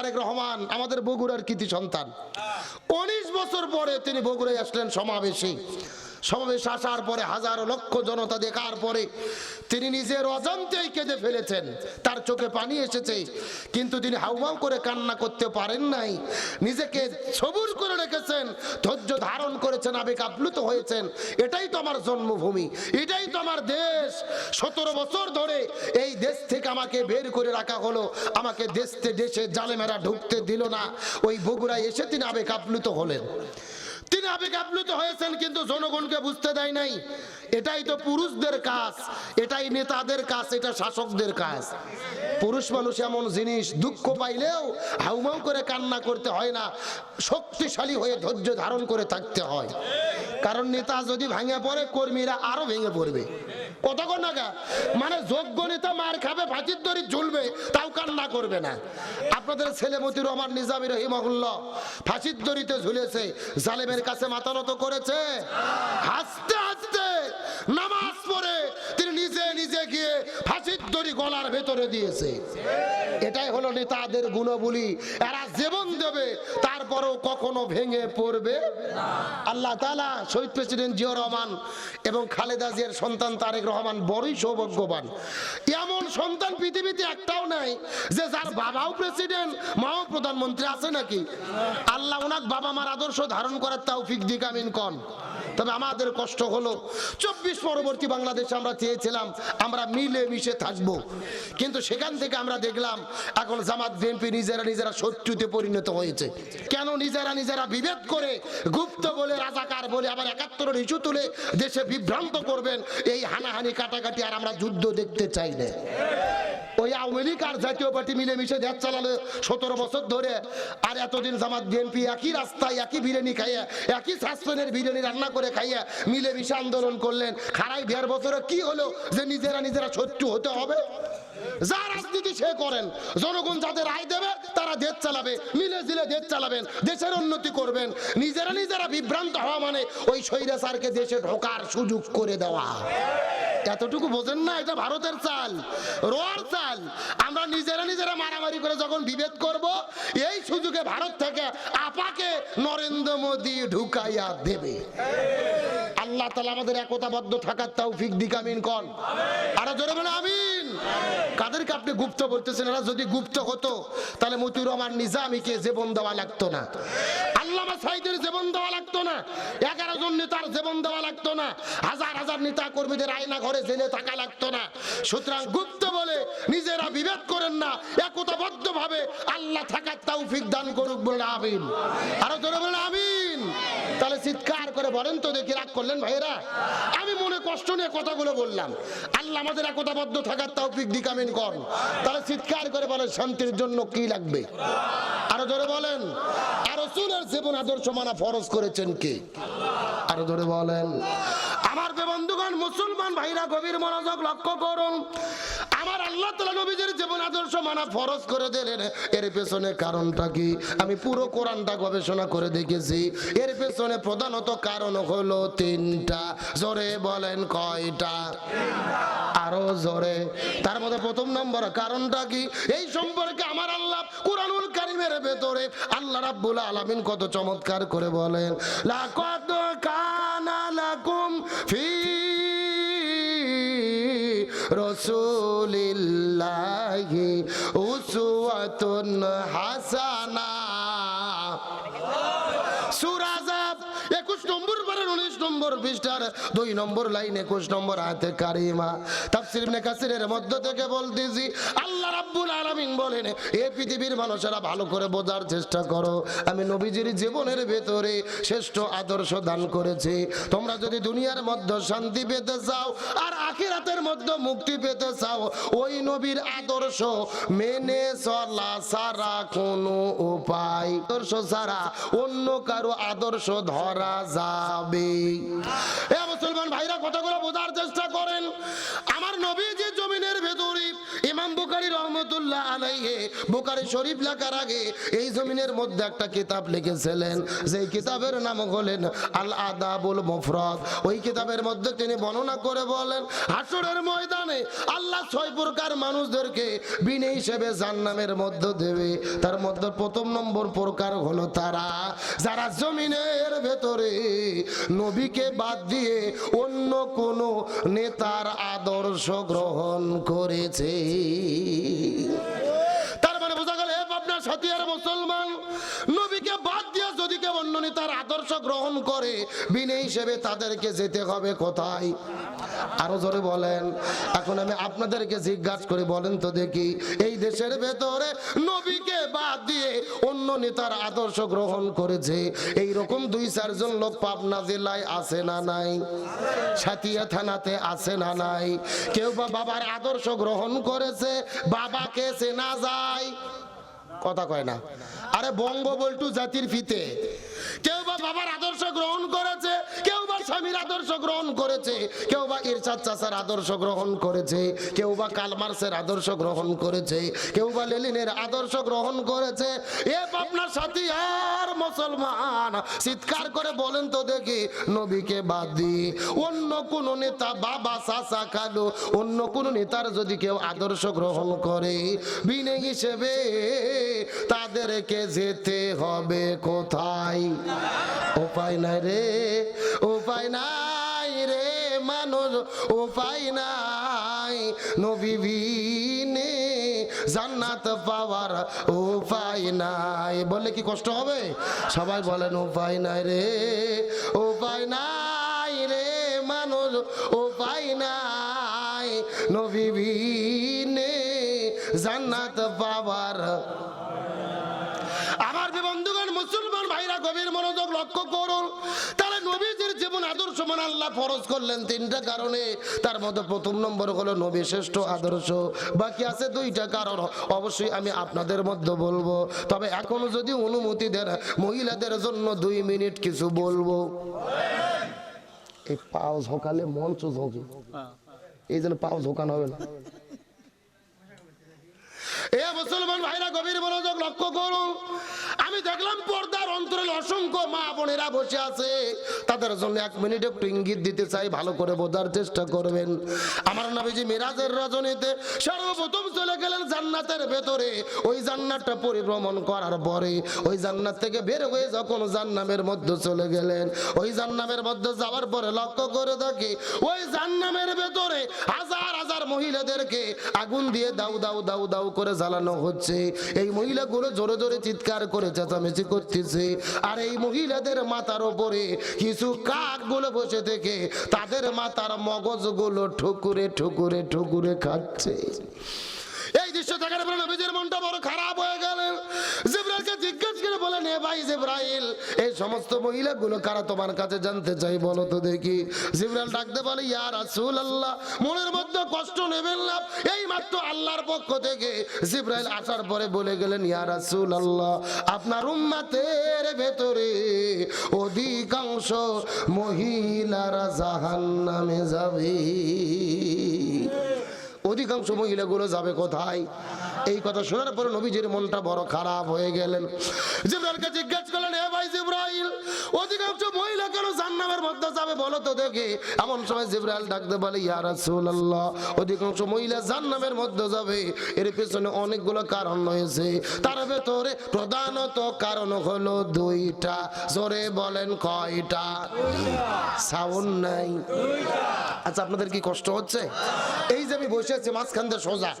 তারেক রহমান আমাদের বগুড়ার কৃতি সন্তান। উনিশ বছর পরে তিনি বগুড়ায় আসলেন সমাবেশে। সমাবেশ আসার পরে হাজারো লক্ষ জনতা দেখার পরে তিনি নিজের অজান্তেই কেঁদে ফেলেছেন। তার চোখে পানি এসেছে, কিন্তু তিনি হাউমাউ করে কান্না করতে পারেন নাই। নিজেকে সবুজ করে রেখেছেন, ধৈর্য ধারণ করেছেন, আবেগ আপ্লুত হয়েছেন। এটাই তো আমার জন্মভূমি, এটাই তো আমার দেশ। সতেরো বছর ধরে এই দেশ থেকে আমাকে বের করে রাখা হলো। আমাকে দেশতে, দেশে জালেমেরা ঢুকতে দিল না। ওই বগুড়ায় এসে তিনি আবেগ আপ্লুত হলেন। তিনি আবেগ আপ্লুত হয়েছেন, কিন্তু জনগণকে বুঝতে দেয় নাই। এটাই তো পুরুষদের কাজ, এটাই নেতাদের কাজ, এটা শাসকদের কাজ। পুরুষ মানুষ এমন জিনিস, দুঃখ পাইলেও হাউমাউ করে কান্না করতে হয় না, শক্তিশালী হয়ে ধৈর্য ধারণ করে থাকতে হয়। কারণ নেতা যদি ভাঙে পড়ে, কর্মীরা আরও ভেঙে পড়বে। কতক্ষণ মানে যোগ্য নেতা মার খাবে ফাঁচির ঝুলবে, তাও কান্না করবে না। আপনাদের ছেলেমতি রহমান, নিজামি রহিমহুল্লা ফাঁসির দড়িতে ঝুলেছে, জালেমের কাছে মাথা নত করেছে। হাসতে হাসতে তিনি নিজে গিয়ে ফাঁসির দড়ি গলার ভেতরে দিয়েছে। এটাই হলো নেতাদের গুণবলী। এরা জীবন দেবে, তারপরেও কখনো ভেঙে পড়বে আল্লাহ তালা শহীদ প্রেসিডেন্ট জিয়া রহমান এবং খালেদা জিয়ার সন্তান তারেক রহমান বড়ই সৌভাগ্যবান। এমন সন্তান পৃথিবীতে একটাও নাই যে যার বাবাও প্রেসিডেন্ট, মাও প্রধানমন্ত্রী আছে নাকি? আল্লাহ ওনাক বাবা মার আদর্শ ধারণ করার তাও ফিক দিক আমিন কন। তবে আমাদের কষ্ট হলো। চব্বিশ পরবর্তী বাংলাদেশে আমরা চেয়েছিলাম, আমরা মিলে মিশে থাকব। কিন্তু সেখান থেকে আমরা দেখলাম, এখন জামাত, বিএনপি নিজেরা নিজেরা শত্রুতে পরিণত হয়েছে। কেন নিজেরা নিজেরা বিভেদ করে গুপ্ত বলে, রাজাকার বলে, আবার একাত্তরের ইস্যু তুলে দেশে বিভ্রান্ত করবেন? এই হানাহানি, কাটাকাটি আর আমরা যুদ্ধ দেখতে চাই না। ওই আওয়ামী লীগ আর জাতীয় পার্টি মিলেমিশে দেশ চালালো সতেরো বছর ধরে। আর এতদিন জামাত, বিএনপি একই রাস্তায়, একই বিরিয়ানি খাইয়া, একই সাসপেনের বিরিয়ানি রান্না করে খাইয়া মিলেমিশে আন্দোলন করলেন। খারাই দেড় বছরে কি হলো যে নিজেরা নিজেরা শত্রু হতে হবে? যা রাজনীতি সে করেন। জনগণ যাদের রায় দেবে, তারা দেশ চালাবে। মিলে জিলে দেশ চালাবেন, দেশের উন্নতি করবেন। নিজেরা নিজেরা বিভ্রান্ত হওয়া মানে ওই স্বৈরাচারকে দেশে ঢোকার সুযোগ করে দেওয়া। এতটুকু বোঝেন না, এটা ভারতের চাল, রোয়ার চাল। আমরা নিজেরা নিজেরা মারামারি করে যখন বিভেদ করব, এই সুযোগে ভারত থেকে আপাকে নরেন্দ্র মোদী ঢুকাইয়া দেবে। আল্লাহ তালা আমাদের একতাবদ্ধ থাকার তাও ফিক দিক, আমিন কন। আরও জোরে বলে আমিন। কাদেরকে আপনি গুপ্ত বলতেছেন? এরা যদি গুপ্ত হতো, তাহলে মতিউর রহমান নিজামীকে জীবন দেওয়া লাগতো না। আল্লামা সাইদের জীবন দেওয়া লাগতো না। এগারো জন নেতার জীবন দেওয়া লাগতো না। হাজার হাজার নেতা কর্মীদের আয়না ঘরে জেলে থাকা লাগতো না। সুতরাং গুপ্ত বলে নিজেরা বিভেদ করেন না একতাবদ্ধ ভাবে আল্লাহ থাকার তৌফিক দান করুক বলে আমিন। আরও জোরে বলে আমিন। তাহলে চিৎকার করে বলেন তো, দেখি রাগ করলেন ভাইয়েরা? আমি মনে কষ্ট নিয়ে কথাগুলো বললাম। আল্লাহ আমাদের একতাবদ্ধ থাকার তৌফিক দিক আমিন কর। তাহলে চিৎকার করে বলেন, শান্তির জন্য কি লাগবে? আরও ধরে বলেন, আরও সুনের জীবন আদর্শ মানা ফরজ করেছেন কে? আরও ধরে বলেন বন্ধুগণ, মুসলমান ভাইরা, গভীর মনোযোগ লক্ষ্য করুন। আমার আল্লাহ তালা নবীজির জীবন আদর্শ মানা ফরজ করে দিলেন। এর পেছনে কারণটা কি? আমি পুরো কোরআনটা গবেষণা করে দেখেছি। এর পেছনে প্রধানত কারণ হলো তিনটা। জোরে বলেন কয়টা? আরও জোরে। তার মধ্যে প্রথম নম্বর কারণটা কি? এই সম্পর্কে আমার আল্লাহ কোরআনুল কারিমের ভেতরে আল্লাহ রাব্বুল আলামিন কত চমৎকার করে বলেন, লাকাদ কানা লাকুম ফি রসুলিল্লাহি উসওয়াতুন হাসানা। 21 নম্বর পারের 19 নম্বর পৃষ্ঠার দুই নম্বর লাইন 21 নম্বর আয়াতে কারিমা। তাফসীর কাসিরের মধ্য থেকে বলতেছি, আল্লাহ রাব্বুল আলামিন বলেন, এ পৃথিবীর মানুষেরা ভালো করে বোঝার চেষ্টা করো। আমি নবীজির জীবনের ভেতরে শ্রেষ্ঠ আদর্শ দান করেছি। তোমরা যদি দুনিয়ার মধ্যে শান্তি পেতে চাও আর আখিরাতের মধ্যে মুক্তি পেতে চাও, ওই নবীর আদর্শ মেনে চলা সারা কোনো উপায়। আদর্শ ছাড়া অন্য কারও আদর্শ ধরা যাবে। এ মুসলমান ভাইরা কথাগুলো বোঝার চেষ্টা করেন। আমার নবী যে জমিনের ভেতরে ইমাম বুকারি রহমতুল্লাহ আলাইহে বুকারি শরীফ লেখার আগে এই জমিনের মধ্যে একটা কিতাব লিখেছিলেন। যেই কিতাবের নাম হলেন আল আদাবুল মুফরদ। ওই কিতাবের মধ্যে তিনি বর্ণনা করে বলেন, হাসরের ময়দানে আল্লাহ ছয় প্রকার মানুষদেরকে বিনে হিসেবে জান্নামের মধ্য দেবে। তার মধ্যে প্রথম নম্বর প্রকার হলো তারা, যারা জমিনের ভেতরে নবীকে বাদ দিয়ে অন্য কোন নেতার আদর্শ গ্রহণ করেছে। তার মানে বোঝা গেল আপনার সাথী আর মুসলমান নবীকে বাদ দিয়ে যদি কেউ অন্য নেতার আদর্শ গ্রহণ করে বিনে হিসেবে তাদেরকে যেতে হবে কোথায়? আরও জোরে বলেন। এখন আমি আপনাদেরকে জিজ্ঞাসা করে, বলেন তো দেখি। এই দেশের ভেতরে নবীকে বাদ দিয়ে অন্য নেতার আদর্শ গ্রহণ করেছে। এই রকম দুই, চারজন লোক পাবনা জেলায় আছে না নাই? সাতিয়া থানাতে আছে না নাই? কেউ বা বাবার আদর্শ গ্রহণ করেছে, বাবাকে চেনা যায়? কথা কয় না। আরে বঙ্গবল্টু জাতির ফিতে। কেউ বা বাবার আদর্শ গ্রহণ করেছে, কেউ বা স্বামীর আদর্শ গ্রহণ করেছে, কেউ বা ইরশাদ চাচার আদর্শ গ্রহণ করেছে, কেউ বা কালমার্সের আদর্শ গ্রহণ করেছে, কেউ বা লেলিনের আদর্শ গ্রহণ করেছে। এ আপনার সাথী আর মুসলমান, চিৎকার করে বলেন তো দেখি, নবীকে বাদ দিয়ে। অন্য কোন নেতা বাবা, চাচা কালো অন্য কোন নেতার যদি কেউ আদর্শ গ্রহণ করে বিনে হিসেবে তাদেরকে যেতে হবে কোথায়? উপায় নাই রে, উপায় নাই রে মানুষ, উপায় নাই। নবী বিনে জান্নাত পাওয়ার উপায় নাই। বললে কি কষ্ট হবে? সবাই বলেন, উপায় নাই রে, উপায় নাই রে মানুষ, উপায় নাই। নবী বিনে জান্নাত পাওয়ার লক্ষ্য করুন। তাহলে নবীজির জীবন আদর্শ মানে আল্লাহ ফরজ করলেন তিনটা কারণে। তার মধ্যে প্রথম নম্বর হলো নবী শ্রেষ্ঠ আদর্শ। বাকি আছে দুইটা কারণ। অবশ্যই আমি আপনাদের মধ্যে বলব। তবে এখনও যদি অনুমতি দেন মহিলাদের জন্য দুই মিনিট কিছু বলব। এই পাও ঝোঁকালে মঞ্চ ঝোঁকে। এই জন্য পাও ঝোঁকানো হবে না। এ মুসলমান ভাইরা গভীর মনোযোগ লক্ষ্য করুন। আমি দেখলাম পর্দার অন্তরে অসংখ্য মা বোনেরা বসে আছে। তাদের জন্য এক মিনিট একটু ইঙ্গিত দিতে চাই, ভালো করে বোঝার চেষ্টা করবেন। আমার নবীজি মিরাজের রজনীতে সর্বপ্রথম চলে গেলেন জান্নাতের ভেতরে। ওই জান্নাতটা পরিভ্রমণ করার পরে ওই জান্নাত থেকে বের হয়ে যখন জান্নামের মধ্যে চলে গেলেন, ওই জান্নামের মধ্যে যাওয়ার পরে লক্ষ্য করে দেখি ওই জান্নামের ভেতরে হাজার হাজার মহিলাদেরকে আগুন দিয়ে দাউ দাউ দাউ দাউ করে জ্বালানো হচ্ছে। এই মহিলাগুলো জোরে জোরে চিৎকার করে চেঁচামেচি করতেছে। আর এই মহিলাদের মাথার ওপরে কিছু কাকগুলো বসে থেকে তাদের মাথার মগজগুলো ঠুকুরে ঠুকুরে ঠুকুরে খাচ্ছে। দৃশ্য দেখার পরে নবীজির মনটা বড় খারাপ হয়ে গেলেন জিব্রাইলকে জিজ্ঞেস করে বলেন এ ভাই জিব্রাইল, এই সমস্ত মহিলাগুলো কারা তোমার কাছে জানতে চাই বলো তো দেখি? জিব্রাইল ডাকতে বলে, ইয়া রাসূলুল্লাহ, মনের মধ্যে কষ্ট নেবেন না। এই মাত্র আল্লাহর পক্ষ থেকে। জিব্রাইল আসার পরে বলে গেলেন, ইয়া রাসূলুল্লাহ, আপনার উম্মতের ভেতরে অধিকাংশ মহিলারা জাহান্নামে যাবে। অধিকাংশ মহিলাগুলো যাবে কোথায়? এই কথা শোনার পরে নবীজির মনটা বড় খারাপ হয়ে গেলেন। জিব্রাইলকে জিজ্ঞেস করলেন হে ভাই জিব্রাইল, অধিকাংশ মহিলা কেন জান্নামের মধ্যে যাবে বলো তো দেখে? এমন সময় জিব্রাইল ডাকতে বলে, ইয়া রাসূলুল্লাহ, অধিকাংশ মহিলা জান্নামের মধ্যে যাবে। এর পেছনে অনেকগুলো কারণ রয়েছে। তার ভেতরে প্রধানত কারণ হলো দুইটা। জোরে বলেন কয়টা? সাউন্ড নাই। আচ্ছা আপনাদের কি কষ্ট হচ্ছে? এই যে আমি বসে আছি, মাঝখান দিয়ে সোজা।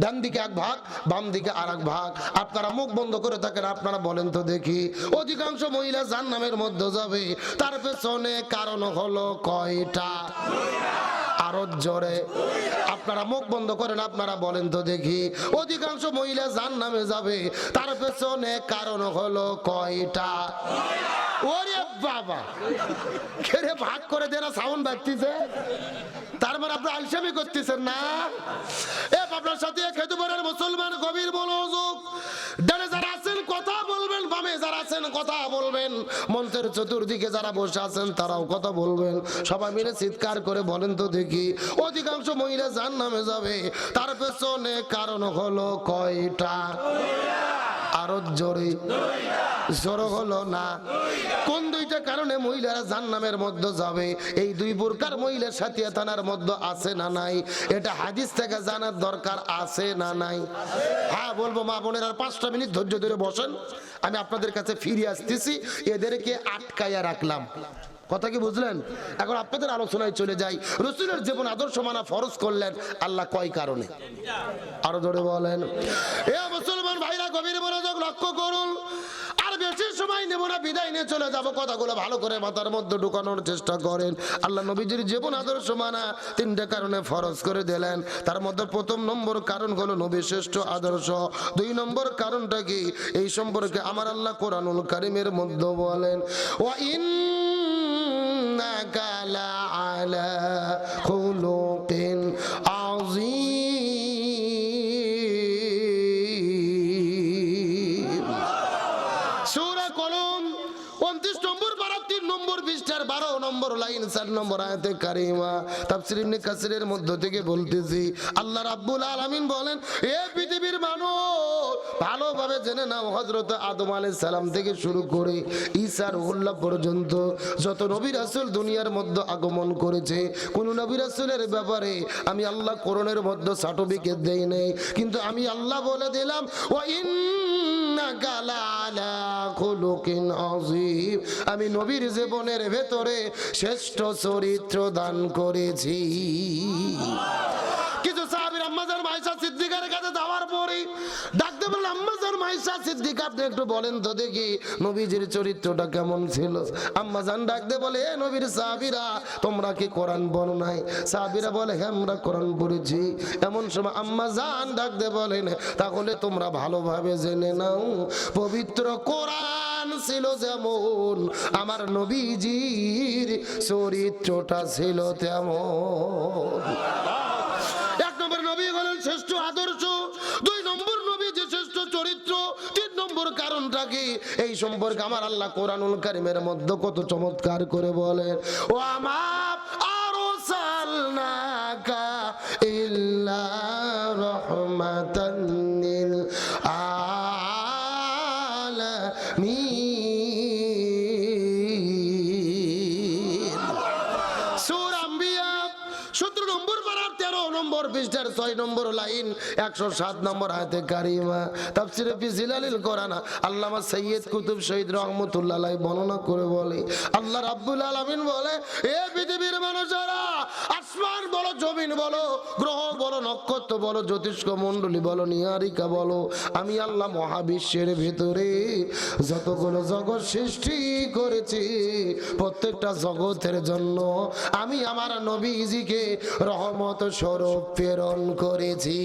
ডান দিকে এক ভাগ, বাম দিকে আর এক ভাগ। আপনারা মুখ বন্ধ করে থাকেন, আপনারা বলেন তো দেখি। অধিকাংশ মহিলা জান্নামের নামের মধ্যে যাবে। তার পেছনে কারণ হলো কয়টা? আরও জোরে আপনারা মুখ বন্ধ করেন, আপনারা বলেন তো দেখি। অধিকাংশ মহিলা যার নামে যাবে। তার পেছনে কারণ হলো কয়টা? ওরে বাবা! ভাগ করে সাউন্ড মানে আপনি আলসামি করতেছেন না? এ আপনার সাথে খেতে পারেন মুসলমান মনোযোগ। ডানে যারা আছেন আছেন কথা বলবেন। মঞ্চের চতুর্দিকে যারা বসে আছেন, তারাও কথা বলবেন। সবাই মিলে চিৎকার করে বলেন তো দেখি, অধিকাংশ মহিলা জান নামে যাবে। তার পেছনে কারণ হলো কয়টা? আরও জোরে। জোর হলো না। কোন দুইটা কারণে মহিলারা জান্নামের মধ্যে যাবে? এই দুই প্রকার মহিলার সাথে থানার মধ্যে আছে না নাই? এটা হাদিস থেকে জানার দরকার আছে না নাই? হ্যাঁ বলব মা বোনের, আর পাঁচটা মিনিট ধৈর্য ধরে বসেন। আমি আপনাদের কাছে ফিরে আসতেছি, এদেরকে আটকাইয়া রাখলাম। কথা কি বুঝলেন? এখন আপনাদের আলোচনায় চলে যাই। রসুলের জীবন আদর্শ মানা ফরজ করলেন আল্লাহ কয় কারণে? আরও ধরে বলেন। এ মুসলমান ভাইরা, গভীর মনোযোগ লক্ষ্য করুন। বেশি সময় নেব না, বিদায় নিয়ে চলে যাব। কথাগুলো ভালো করে মাথার মধ্যে ঢুকানোর চেষ্টা করেন। আল্লাহ নবীজির জীবন আদর্শ মানা, তিনটে কারণে ফরজ করে দিলেন। তার মধ্যে প্রথম নম্বর কারণ হলো নবী শ্রেষ্ঠ আদর্শ। দুই নম্বর কারণটা কি? এই সম্পর্কে আমার আল্লাহ কোরআনুল কারিমের মধ্যে বলেন ও ইন্নাকা আলা খুলু নম্বর আয়াতে কারিমা তাফসীর ইবনে কাসিরের মধ্য থেকে বলতেছি, আল্লাহ রাব্বুল আলামিন বলেন, এ পৃথিবীর মানুষ, ভালোভাবে জেনে নাও হযরত আদম আলাইহিস সালাম থেকে শুরু করে ঈসা রুহুল্লাহ পর্যন্ত যত নবী রাসূল দুনিয়ার মধ্যে আগমন করেছে, কোন নবী রাসূলের ব্যাপারে আমি আল্লাহ কোরআনের মধ্যে সার্টিফিকেট দেই নাই, কিন্তু আমি আল্লাহ বলে দিলাম, ওয়া আযীম আমি নবীর জীবনের ভেতরে শ্রেষ্ঠ চরিত্র দান করেছি। একটু বলেন তো দেখি নবীজির চরিত্রটা কেমন ছিল? আম্মাজান বলে নবীর তোমরা কি নাই? বলে হ্যাঁ আমরা এমন সময় আম্মাজান তাহলে তোমরা ভালোভাবে জেনে নাও, পবিত্র কোরআন ছিল যেমন, আমার নবীজির চরিত্রটা ছিল তেমন। কারণটা কি? এই সম্পর্কে আমার আল্লাহ কোরআনুল কারিমের মধ্যে কত চমৎকার করে বলেন। ও আমার 6 নম্বর লাইন 107 নম্বর আয়াতে কারিমা। তাফসীরে ফি জিলালিল কোরআন, আল্লামা সৈয়দ কুতুব শহীদ রহমাতুল্লাহ বর্ণনা করে বলে, আল্লাহ রাব্বুল আলামিন বলে, এ পৃথিবীর মানুষেরা, আসমান বলো, জমিন বলো, গ্রহ বলো, নক্ষত্র বলো, জ্যোতিষ্ক মণ্ডলী বলো, নিহারিকা বলো, আমি আল্লাহ মহাবিশ্বের ভিতরে যতগুলো জগৎ সৃষ্টি করেছি, প্রত্যেকটা জগতের জন্য আমি আমার নবীজিকে রহমত স্বরূপ প্রেরণ করেছি।